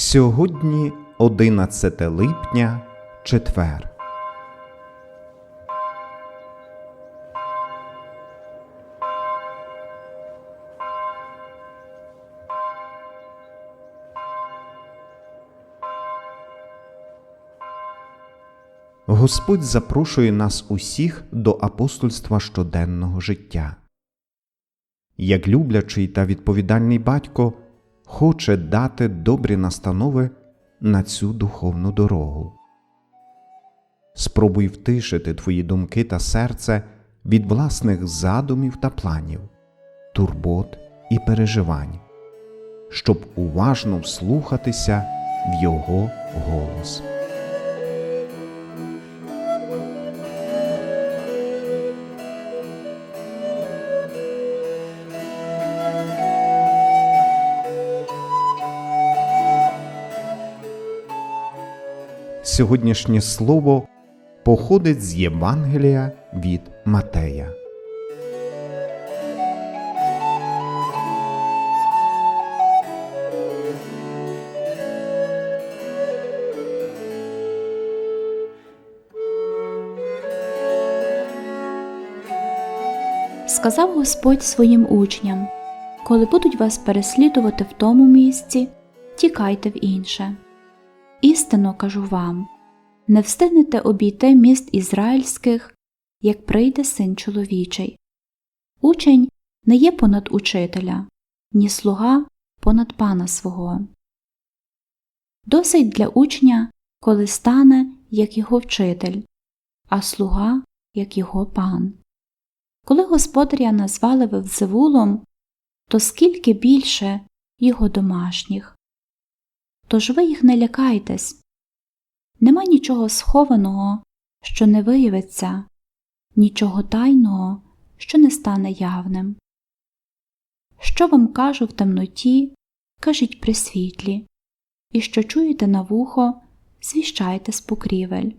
Сьогодні 11 липня, четвер. Господь запрошує нас усіх до апостольства щоденного життя. Як люблячий та відповідальний батько хоче дати добрі настанови на цю духовну дорогу. Спробуй втишити твої думки та серце від власних задумів та планів, турбот і переживань, щоб уважно вслухатися в Його голос. Сьогоднішнє слово походить з Євангелія від Матея. Сказав Господь своїм учням Коли будуть вас переслідувати в тому місці, тікайте в інше. Істинно кажу вам не встигнете обійти міст ізраїльських, як прийде син чоловічий. Учень не є понад учителя, ні слуга понад пана свого. Досить для учня, коли стане, як його вчитель, а слуга, як його пан. Коли господаря назвали Вевзевулом, то скільки більше його домашніх. Тож ви їх не лякайтесь. Нема нічого схованого, що не виявиться, нічого тайного, що не стане явним. Що вам кажу в темноті, кажіть при світлі, і що чуєте на вухо, звіщайте з покрівель.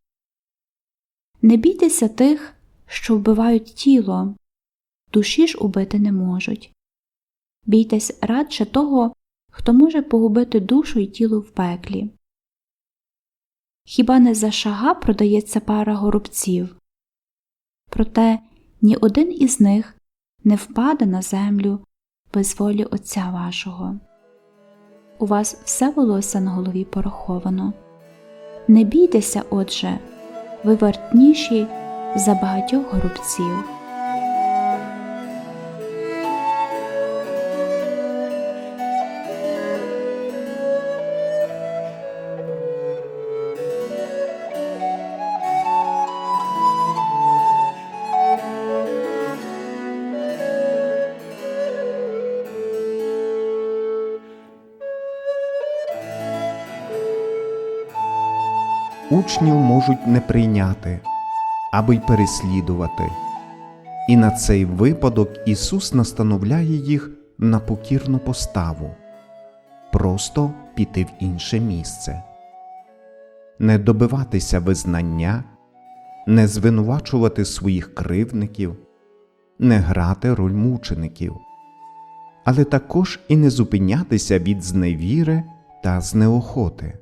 Не бійтеся тих, що вбивають тіло, душі ж убити не можуть. Бійтесь радше того, хто може погубити душу й тіло в пеклі. Хіба не за шага продається пара горобців? Проте ні один із них не впаде на землю без волі Отця вашого. У вас все волосся на голові пораховано. Не бійтеся, отже, ви вартніші за багатьох горобців. Учнів можуть не прийняти або й переслідувати. І на цей випадок Ісус настановляє їх на покірну поставу просто піти в інше місце, не добиватися визнання, не звинувачувати своїх кривдників, не грати роль мучеників, але також і не зупинятися від зневіри та знеохоти.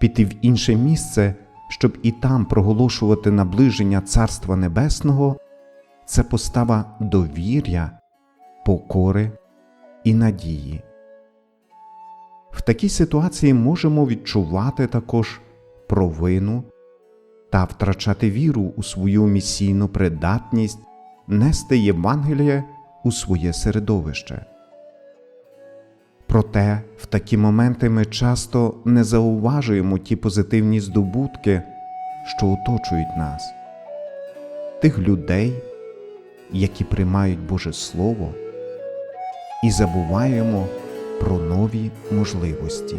Піти в інше місце щоб і там проголошувати наближення Царства Небесного, це постава довір'я, покори і надії. В такій ситуації можемо відчувати також провину та втрачати віру у свою місійну придатність нести Євангеліє у своє середовище. Проте в такі моменти ми часто не зауважуємо ті позитивні здобутки, що оточують нас, тих людей, які приймають Боже Слово, і забуваємо про нові можливості.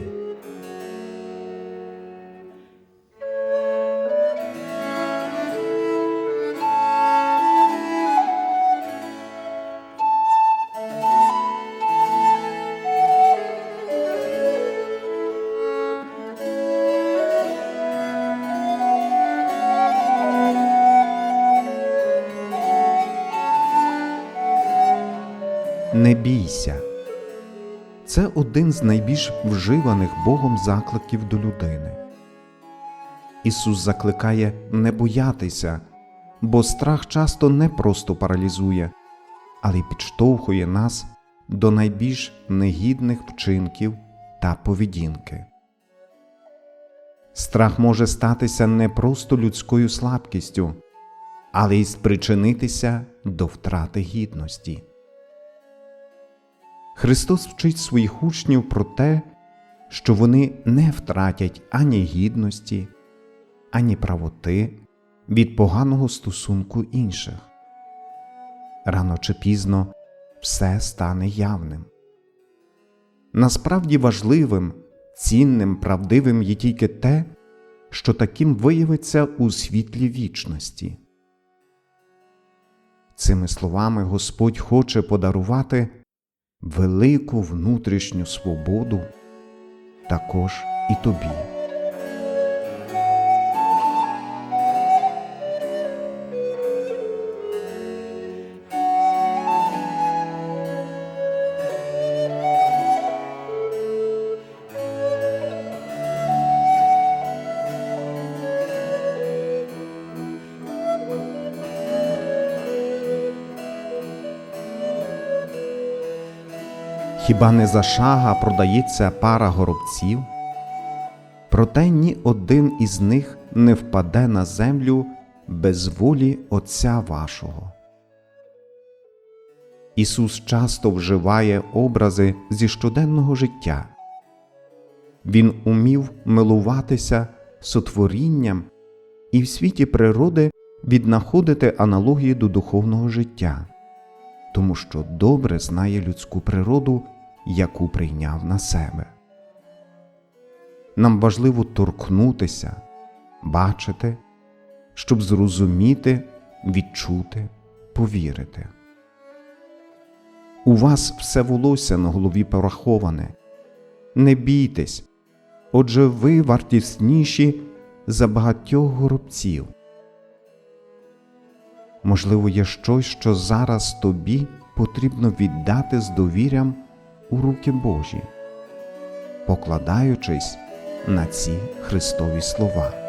Бійся. це один з найбільш вживаних Богом закликів до людини. Ісус закликає не боятися, бо страх часто не просто паралізує, але й підштовхує нас до найбільш негідних вчинків та поведінки. Страх може статися не просто людською слабкістю, але й спричинитися до втрати гідності. Христос вчить своїх учнів про те, що вони не втратять ані гідності, ані правоти від поганого стосунку інших. Рано чи пізно все стане явним. Насправді важливим, цінним, правдивим є тільки те, що таким виявиться у світлі вічності. Цими словами Господь хоче подарувати велику внутрішню свободу також і тобі. Хіба не за шага продається пара горобців? Проте ні один із них не впаде на землю без волі Отця вашого. Ісус часто вживає образи зі щоденного життя. Він умів милуватися сотворінням і в світі природи віднаходити аналогії до духовного життя тому що добре знає людську природу, яку прийняв на себе. Нам важливо торкнутися, бачити, щоб зрозуміти, відчути, повірити. У вас все волосся на голові пораховане. Не бійтесь, отже ви вартісніші за багатьох горобців. Можливо, є щось, що зараз тобі потрібно віддати з довірям у руки Божі, покладаючись на ці Христові слова.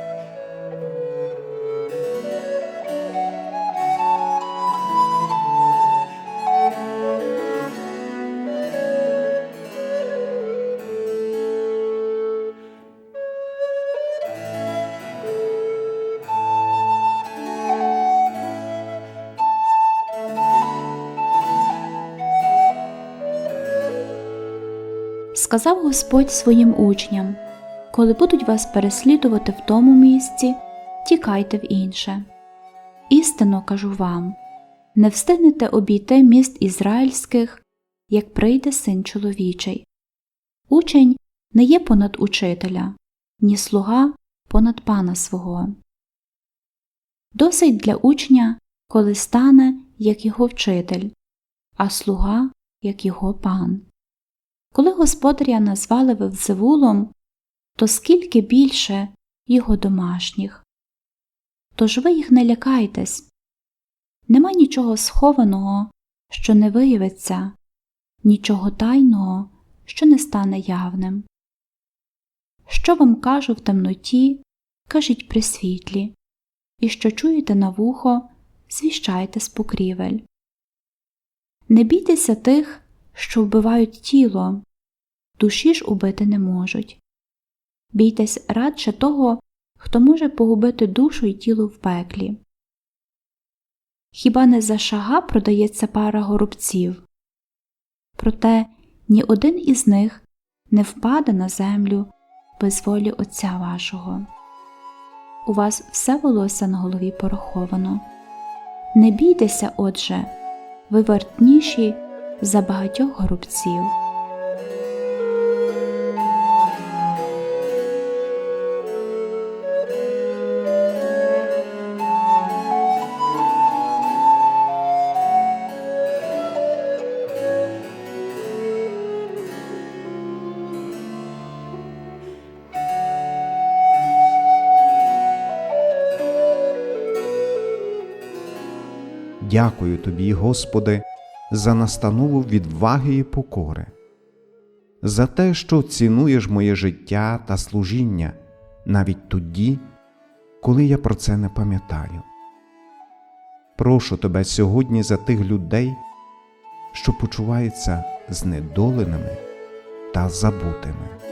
Сказав Господь своїм учням Коли будуть вас переслідувати в тому місці, тікайте в інше. Істинно кажу вам не встигнете обійти міст ізраїльських, як прийде син чоловічий. Учень не є понад учителя, ні слуга понад пана свого. Досить для учня, коли стане, як його вчитель, а слуга, як його пан. Коли господаря назвали Вевзевулом, то скільки більше його домашніх. Тож ви їх не лякайтесь. Нема нічого схованого, що не виявиться, нічого тайного, що не стане явним. Що вам кажу в темноті, кажіть при світлі, і що чуєте на вухо, звіщайте з покрівель. Не бійтеся тих, що вбивають тіло, душі ж убити не можуть. Бійтесь радше того, хто може погубити душу й тіло в пеклі. Хіба не за шага продається пара горобців? Проте ні один із них не впаде на землю без волі Отця вашого. У вас все волосся на голові пораховано. Не бійтеся, отже, ви вартніші за багатьох горобців. Дякую тобі, Господи, за настанову відваги і покори. за те, що цінуєш моє життя та служіння навіть тоді, коли я про це не пам'ятаю. Прошу тебе сьогодні за тих людей, що почуваються знедоленими та забутими.